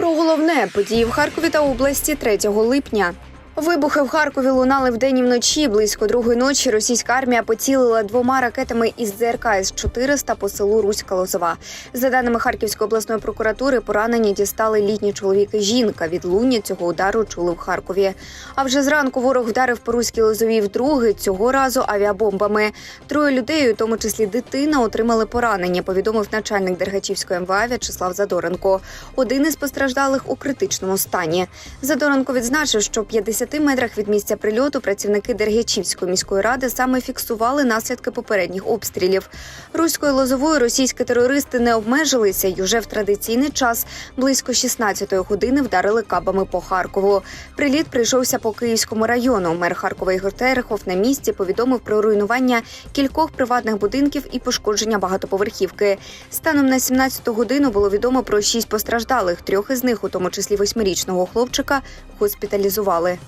Про головне події в Харкові та області 3 липня. Вибухи в Харкові лунали вдень і вночі. Близько другої ночі російська армія поцілила двома ракетами із ЗРК с 400 по селу Руська Лозова. За даними Харківської обласної прокуратури, поранені дістали літні чоловіки. Жінка від луння цього удару чули в Харкові. А вже зранку ворог вдарив по руській лозові вдруге. Цього разу авіабомбами. Троє людей, у тому числі дитина, отримали поранення. Повідомив начальник Дергачівської МВА В'ячеслав Задоренко. Один із постраждалих у критичному стані. Задоренко відзначив, що 50 10 метрах від місця прильоту працівники Дергячівської міської ради саме фіксували наслідки попередніх обстрілів. Руською лозовою російські терористи не обмежилися і вже в традиційний час близько 16-ї години вдарили кабами по Харкову. Приліт прийшовся по Київському району. Мер Харкова Ігор Терехов на місці повідомив про руйнування кількох приватних будинків і пошкодження багатоповерхівки. Станом на 17-ту годину було відомо про шість постраждалих. Трьох із них, у тому числі восьмирічного хлопчика, госпіталізували.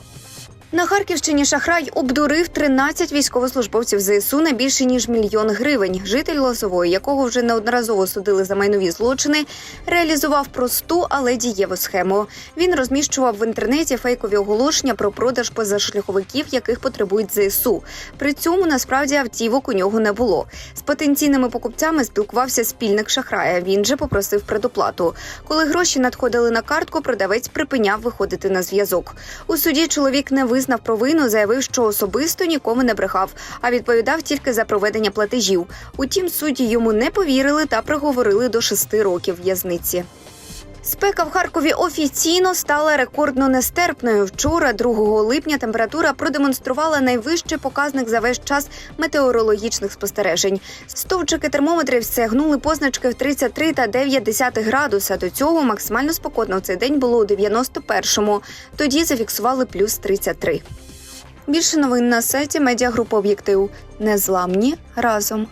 На Харківщині шахрай обдурив 13 військовослужбовців ЗСУ на більше ніж мільйон гривень. Житель Лозової, якого вже неодноразово судили за майнові злочини, реалізував просту, але дієву схему. Він розміщував в інтернеті фейкові оголошення про продаж позашляховиків, яких потребують ЗСУ. При цьому насправді автівок у нього не було. З потенційними покупцями спілкувався спільник шахрая. Він же попросив предоплату. Коли гроші надходили на картку, продавець припиняв виходити на зв'язок. У суді чоловік не визнав провину, заявив, що особисто нікому не брехав, а відповідав тільки за проведення платежів. Утім, судді йому не повірили та приговорили до шести років в'язниці. Спека в Харкові офіційно стала рекордно нестерпною. Вчора, 2 липня, температура продемонструвала найвищий показник за весь час метеорологічних спостережень. Стовчики термометрів сягнули позначки в 33 та 9 десятих градуса. До цього максимально спекотно в цей день було у 91-му. Тоді зафіксували плюс 33. Більше новин на сайті медіагрупи Об'єктив. Незламні разом.